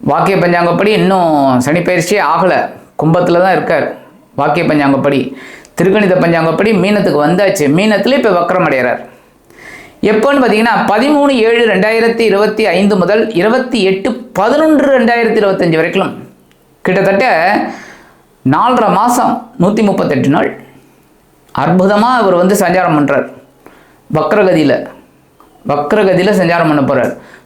வாக்கிய பஞ்சாங்கப்படி இன்னும் சனி பயிற்சியே ஆகலை. கும்பத்தில் தான் இருக்கார். வாக்கிய பஞ்சாங்கப்படி. திருக்கணித பஞ்சாங்கப்படி மீனத்துக்கு வந்தாச்சு. மீனத்தில் இப்போ வக்கரம் அடைகிறார் எப்போன்னு பார்த்தீங்கன்னா பதிமூணு ஏழு ரெண்டாயிரத்தி இருபத்தி ஐந்து முதல் இருபத்தி எட்டு பதினொன்று ரெண்டாயிரத்தி இருபத்தஞ்சி வரைக்கும் கிட்டத்தட்ட நாலரை மாதம் நூற்றி முப்பத்தெட்டு நாள் அற்புதமாக அவர் வந்து சஞ்சாரம் பண்ணுறார் வக்ரகதியில் வக்ரகதியில் சஞ்சாரம் பண்ண போகிறார்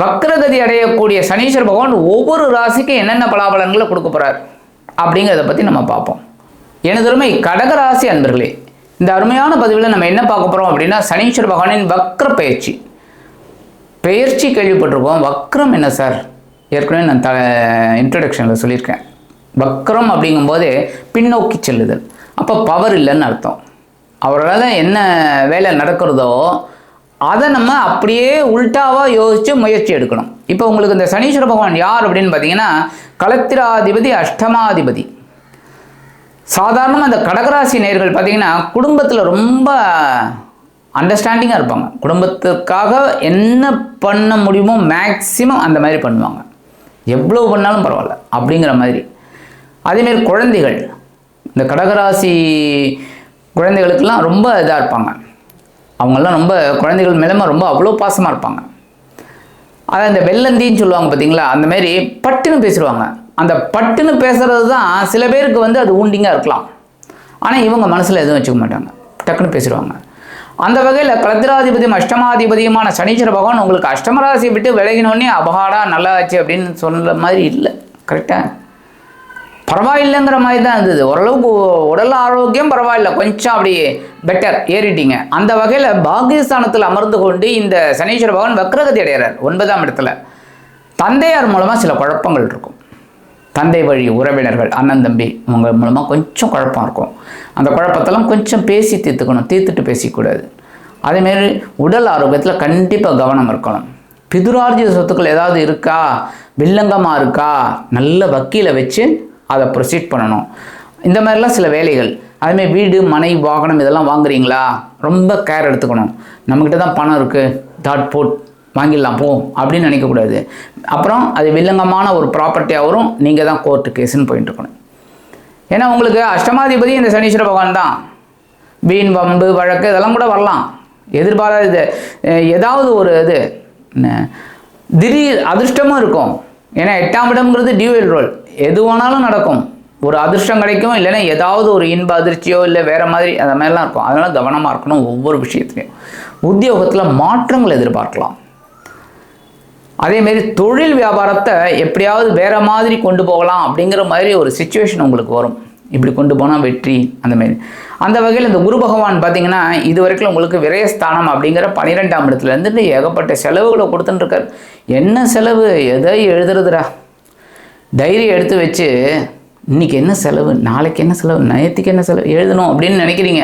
வக்ரகதி அடையக்கூடிய சனீஸ்வர பகவான் ஒவ்வொரு ராசிக்கும் என்னென்ன பலாபலன்களை கொடுக்க போகிறார் அப்படிங்கிறத பற்றி நம்ம பார்ப்போம். எனதருமை கடகராசி அன்பர்களே இந்த அருமையான பதிவில் நம்ம என்ன பார்க்க போகிறோம் அப்படின்னா சனீஸ்வர பகவானின் வக்ர பயிற்சி. பெயர்ச்சி கேள்விப்பட்டிருக்கோம். வக்ரம் என்ன சார்? ஏற்கனவே நான் த இன்ட்ரடக்ஷனில் சொல்லியிருக்கேன். வக்ரம் அப்படிங்கும்போது பின்னோக்கி செல்லுதல். அப்போ பவர் இல்லைன்னு அர்த்தம். அவரால் என்ன வேலை நடக்கிறதோ அதை நம்ம அப்படியே உல்டாவாக யோசித்து முயற்சி எடுக்கணும். இப்போ உங்களுக்கு இந்த சனீஸ்வர பகவான் யார் அப்படின்னு பார்த்தீங்கன்னா கலத்திராதிபதி அஷ்டமாதிபதி. சாதாரணமாக அந்த கடகராசி நேர்கள் பார்த்தீங்கன்னா குடும்பத்தில் ரொம்ப அண்டர்ஸ்டாண்டிங்காக இருப்பாங்க. குடும்பத்துக்காக என்ன பண்ண முடியுமோ மேக்சிமம் அந்த மாதிரி பண்ணுவாங்க. எவ்வளோ பண்ணாலும் பரவாயில்ல அப்படிங்கிற மாதிரி. அதேமாரி குழந்தைகள். இந்த கடகராசி குழந்தைகளுக்கெல்லாம் ரொம்ப இதாக இருப்பாங்க. அவங்கெல்லாம் ரொம்ப குழந்தைகள் மேலமா ரொம்ப அவ்வளோ பாசமாக இருப்பாங்க. அதான் இந்த வெள்ளந்தின்னு சொல்லுவாங்க பார்த்தீங்களா? அந்த மாதிரி பட்டுன்னு பேசிடுவாங்க. அந்த பட்டுன்னு பேசுகிறது தான் சில பேருக்கு வந்து அது ஊண்டிங்காக இருக்கலாம். ஆனால் இவங்க மனசில் எதுவும் வச்சுக்க மாட்டாங்க. டக்குன்னு பேசிடுவாங்க. அந்த வகையில் கலத்திராதிபதியும் அஷ்டமாதிபதியுமான சனீஸ்வர பகவான் உங்களுக்கு அஷ்டமராசியை விட்டு விலகினோடனே அபகாடா நல்லா ஆச்சு அப்படின்னு சொன்ன மாதிரி இல்லை. கரெக்டாக பரவாயில்லைங்கிற மாதிரி தான் இருந்தது. ஓரளவுக்கு உடல் ஆரோக்கியம் பரவாயில்ல. கொஞ்சம் அப்படி பெட்டர் ஏறிட்டீங்க. அந்த வகையில் பாகிஸ்தானத்தில் அமர்ந்து கொண்டு இந்த சனீஸ்வர பகவான் வக்ரகதி அடைகிறார் ஒன்பதாம் இடத்துல. தந்தையார் மூலமாக சில குழப்பங்கள் இருக்கும். தந்தை வழி உறவினர்கள் அண்ணன் தம்பி இவங்க மூலமாக கொஞ்சம் குழப்பம் இருக்கும். அந்த குழப்பத்தெல்லாம் கொஞ்சம் பேசி தீர்த்துக்கணும். தீர்த்துட்டு பேசிக்கூடாது. அதேமாரி உடல் ஆரோக்கியத்தில் கண்டிப்பாக கவனம் இருக்கணும். பிதுரார்ஜித சொத்துக்கள் ஏதாவது இருக்கா? வில்லங்கமாக இருக்கா? நல்ல வக்கீலை வச்சு அதை ப்ரொசீட் பண்ணணும். இந்த மாதிரிலாம் சில வேலைகள். அதுமாதிரி வீடு மனை வாகனம் இதெல்லாம் வாங்குறீங்களா? ரொம்ப கேர் எடுத்துக்கணும். நம்மக்கிட்ட தான் பணம் இருக்குது தாட் போட் வாங்கிடலாம் போ. அப்படின்னு நினைக்கக்கூடாது. அப்புறம் அது வில்லங்கமான ஒரு ப்ராப்பர்ட்டியாக வரும். நீங்கள் தான் கோர்ட்டு கேஸுன்னு போயிட்டு இருக்கணும். ஏன்னா உங்களுக்கு அஷ்டமாதிபதி இந்த சனீஸ்வர பகவான் தான். வீண் வம்பு வழக்கு இதெல்லாம் கூட வரலாம். எதிர்பாராத இது. ஏதாவது ஒரு இது. திடீர் அதிர்ஷ்டமும் இருக்கும். ஏன்னா எட்டாம் இடம்ங்கிறது டியூவல் ரோல். எது வேணாலும் நடக்கும். ஒரு அதிர்ஷ்டம் கிடைக்கும் இல்லைன்னா ஏதாவது ஒரு இன்ப அதிர்ச்சியோ இல்லை வேற மாதிரி அந்த மாதிரிலாம் இருக்கும். அதனால கவனமாக இருக்கணும் ஒவ்வொரு விஷயத்துலையும். உத்தியோகத்தில் மாற்றங்கள் எதிர்பார்க்கலாம். அதேமாரி தொழில் வியாபாரத்தை எப்படியாவது வேற மாதிரி கொண்டு போகலாம் அப்படிங்கிற மாதிரி ஒரு சுச்சுவேஷன் உங்களுக்கு வரும். இப்படி கொண்டு போனால் வெற்றி அந்த மாதிரி. அந்த வகையில் இந்த குரு பகவான் பார்த்தீங்கன்னா இது வரைக்கும் உங்களுக்கு விரயஸ்தானம் அப்படிங்கிற பன்னிரெண்டாம் இடத்துல ஏகப்பட்ட செலவுகளை கொடுத்துட்டுருக்கார். என்ன செலவு? எதை எழுதுறதுடா? டைரி எடுத்து வச்சு இன்னைக்கு என்ன செலவு? நாளைக்கு என்ன செலவு? நேற்றுக்கு என்ன செலவு? எழுதணும் அப்படின்னு நினைக்கிறீங்க.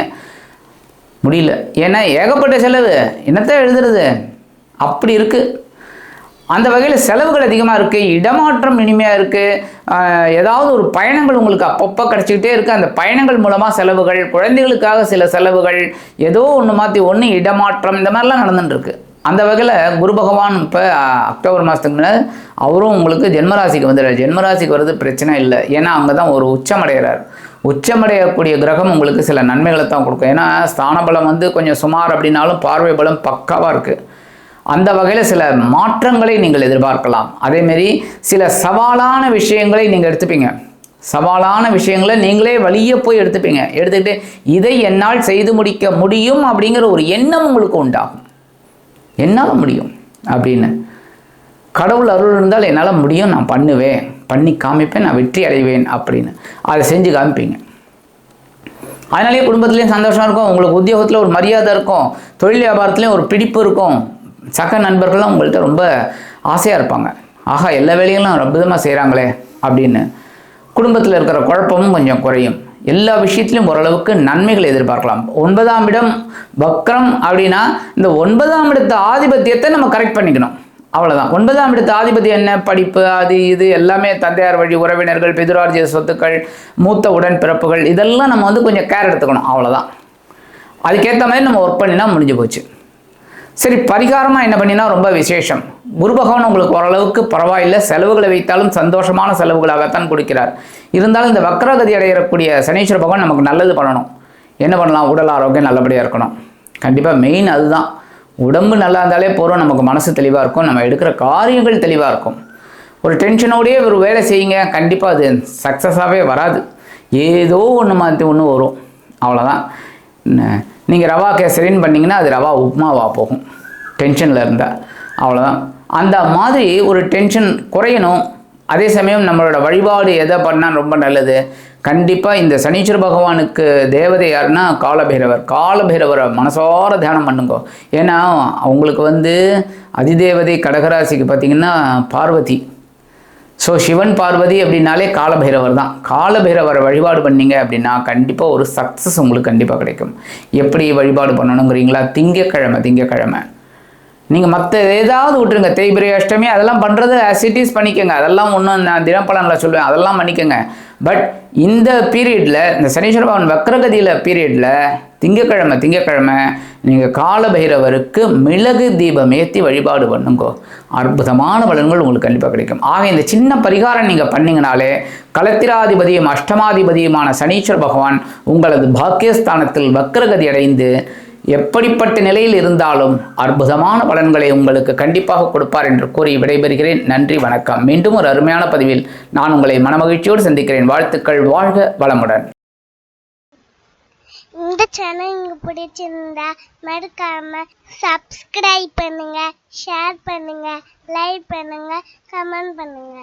முடியல. ஏன்னா ஏகப்பட்ட செலவு. என்னத்தை எழுதுறது? அப்படி இருக்குது அந்த வகையில் செலவுகள் அதிகமாக இருக்குது இடமாற்றம் இனிமையாக இருக்குது ஏதாவது ஒரு பயணங்கள் உங்களுக்கு அப்பப்போ கிடச்சிக்கிட்டே இருக்குது அந்த பயணங்கள் மூலமாக செலவுகள் குழந்தைகளுக்காக சில செலவுகள் ஏதோ ஒன்று மாற்றி ஒன்று இடமாற்றம் இந்த மாதிரிலாம் நடந்துட்டுருக்கு அந்த வகையில் குரு பகவான் இப்போ அக்டோபர் மாதத்துக்கு முன்னாடி அவரும் உங்களுக்கு ஜென்மராசிக்கு வந்துடுறாரு. ஜென்மராசிக்கு வர்றது பிரச்சனை இல்லை. ஏன்னா அங்கே தான் ஒரு உச்சமடைகிறார். உச்சமடையக்கூடிய கிரகம் உங்களுக்கு சில நன்மைகளை தான் கொடுக்கும். ஏன்னா ஸ்தான பலம் வந்து கொஞ்சம் சுமார் அப்படின்னாலும் பார்வை பலம் பக்காவாக இருக்குது அந்த வகையில் சில மாற்றங்களை நீங்கள் எதிர்பார்க்கலாம். அதேமாரி சில சவாலான விஷயங்களை நீங்கள் எடுத்துப்பீங்க. சவாலான விஷயங்களை நீங்களே வழியே போய் எடுத்துப்பீங்க. எடுத்துக்கிட்டு இதை என்னால் செய்து முடிக்க முடியும் அப்படிங்கிற ஒரு எண்ணம் உங்களுக்கு உண்டாகும். என்னால் முடியும் அப்படின்னு. கடவுள் அருள் இருந்தால் என்னால் முடியும் நான் பண்ணுவேன். பண்ணி காமிப்பேன் நான் வெற்றி அடைவேன் அப்படின்னு. அதை செஞ்சு காமிப்பீங்க. அதனாலேயே குடும்பத்துலேயும் சந்தோஷம் இருக்கும். உங்களுக்கு உத்தியோகத்தில் ஒரு மரியாதை இருக்கும். தொழில் வியாபாரத்துலேயும் ஒரு பிடிப்பு இருக்கும். சக நண்பர்கள்லாம் உங்கள்கிட்ட ரொம்ப ஆசையாக இருப்பாங்க. ஆகா எல்லா வேலைகளும் அற்புதமாக செய்கிறாங்களே அப்படின்னு. குடும்பத்தில் இருக்கிற குழப்பமும் கொஞ்சம் குறையும். எல்லா விஷயத்திலும் ஓரளவுக்கு நன்மைகள் எதிர்பார்க்கலாம். ஒன்பதாம் இடம் வக்ரம் அப்படின்னா இந்த ஒன்பதாம் இடத்து ஆதிபத்தியத்தை நம்ம கரெக்ட் பண்ணிக்கணும். அவ்வளோதான் ஒன்பதாம் இடத்து ஆதிபதி என்ன? படிப்பு அது இது எல்லாமே தந்தையார் வழி உறவினர்கள் பிதுரார்ஜிய சொத்துக்கள் மூத்த உடன்பிறப்புகள் இதெல்லாம் நம்ம வந்து கொஞ்சம் கேர் எடுத்துக்கணும். அவ்வளோதான் அதுக்கேற்ற மாதிரி நம்ம ஒர்க் பண்ணினா முடிஞ்சு போச்சு. சரி பரிகாரமாக என்ன பண்ணினா ரொம்ப விசேஷம். குரு பகவான் உங்களுக்கு ஓரளவுக்கு பரவாயில்லை. செலவுகளை வைத்தாலும் சந்தோஷமான செலவுகளாகத்தான் கொடுக்கிறார். இருந்தாலும் இந்த வக்ரகதி அடையக்கூடிய சனீஸ்வர பகவான் நமக்கு நல்லது பண்ணணும். என்ன பண்ணலாம்? உடல் ஆரோக்கியம் நல்லபடியாக இருக்கணும். கண்டிப்பாக மெயின் அதுதான். உடம்பு நல்லா இருந்தாலே போகிறோம் நமக்கு மனசு தெளிவாக இருக்கும். நம்ம எடுக்கிற காரியங்கள் தெளிவாக இருக்கும். ஒரு டென்ஷனோடையே ஒரு வேலை செய்யுங்க. கண்டிப்பாக அது சக்ஸஸாகவே வராது. ஏதோ ஒன்று மாற்றி ஒன்று வரும். அவ்வளோதான் நீங்கள் ரவா கேசரின்னு பண்ணிங்கன்னா அது ரவா உப்மாவாக போகும். டென்ஷனில் இருந்தால் அவ்வளோதான் அந்த மாதிரி ஒரு டென்ஷன் குறையணும். அதே சமயம் நம்மளோட வழிபாடு எதை பண்ணால் ரொம்ப நல்லது? கண்டிப்பாக இந்த சனீஸ்வர பகவானுக்கு தேவதை யாருன்னா காலபைரவர். காலபைரவரை மனசார தியானம் பண்ணுங்க. ஏன்னா அவங்களுக்கு வந்து அதிதேவதை கடகராசிக்கு பார்த்தீங்கன்னா பார்வதி. ஸோ சிவன் பார்வதி அப்படின்னாலே காலபைரவர் தான். காலபைரவரை வழிபாடு பண்ணீங்க அப்படின்னா கண்டிப்பாக ஒரு சக்ஸஸ் உங்களுக்கு கண்டிப்பாக கிடைக்கும். எப்படி வழிபாடு பண்ணணுங்கிறீங்களா? திங்கக்கிழமை திங்கக்கிழமை. நீங்கள் மற்ற ஏதாவது விட்டுருங்க. தேய்பிரை அஷ்டமி அதெல்லாம் பண்ணுறது ஆசிட்டிஸ் பண்ணிக்கோங்க. அதெல்லாம் ஒன்றும் நான் தினப்பலனில் சொல்லுவேன் அதெல்லாம் பண்ணிக்கோங்க. பட் இந்த பீரியடில் இந்த சனீஸ்வர பகவான் வக்ரகதியில் பீரியடில் திங்கக்கிழமை திங்கக்கிழமை நீங்கள் காலபைரவருக்கு மிளகு தீபம் ஏற்றி வழிபாடு பண்ணுங்கோ. அற்புதமான பலன்கள் உங்களுக்கு கண்டிப்பாக கிடைக்கும். ஆக இந்த சின்ன பரிகாரம் நீங்கள் பண்ணிங்கனாலே கலத்திராதிபதியும் அஷ்டமாதிபதியுமான சனீஸ்வர பகவான் உங்களது பாக்கியஸ்தானத்தில் வக்ரகதி அடைந்து எப்படிப்பட்ட நிலையில் இருந்தாலும் அற்புதமான பலன்களை உங்களுக்கு கண்டிப்பாக கொடுப்பார் என்று கூறி விடைபெறுகிறேன். நன்றி வணக்கம். மீண்டும் ஒரு அருமையான பதிவில் நான் உங்களை மனமகிழ்ச்சியோடு சந்திக்கிறேன். வாழ்த்துக்கள் வாழ்க வளமுடன். இந்த சேனல் உங்களுக்கு பிடிச்சிருந்தா மறக்காம சப்ஸ்கிரைப் பண்ணுங்க ஷேர் பண்ணுங்க லைக் பண்ணுங்க கமெண்ட் பண்ணுங்க.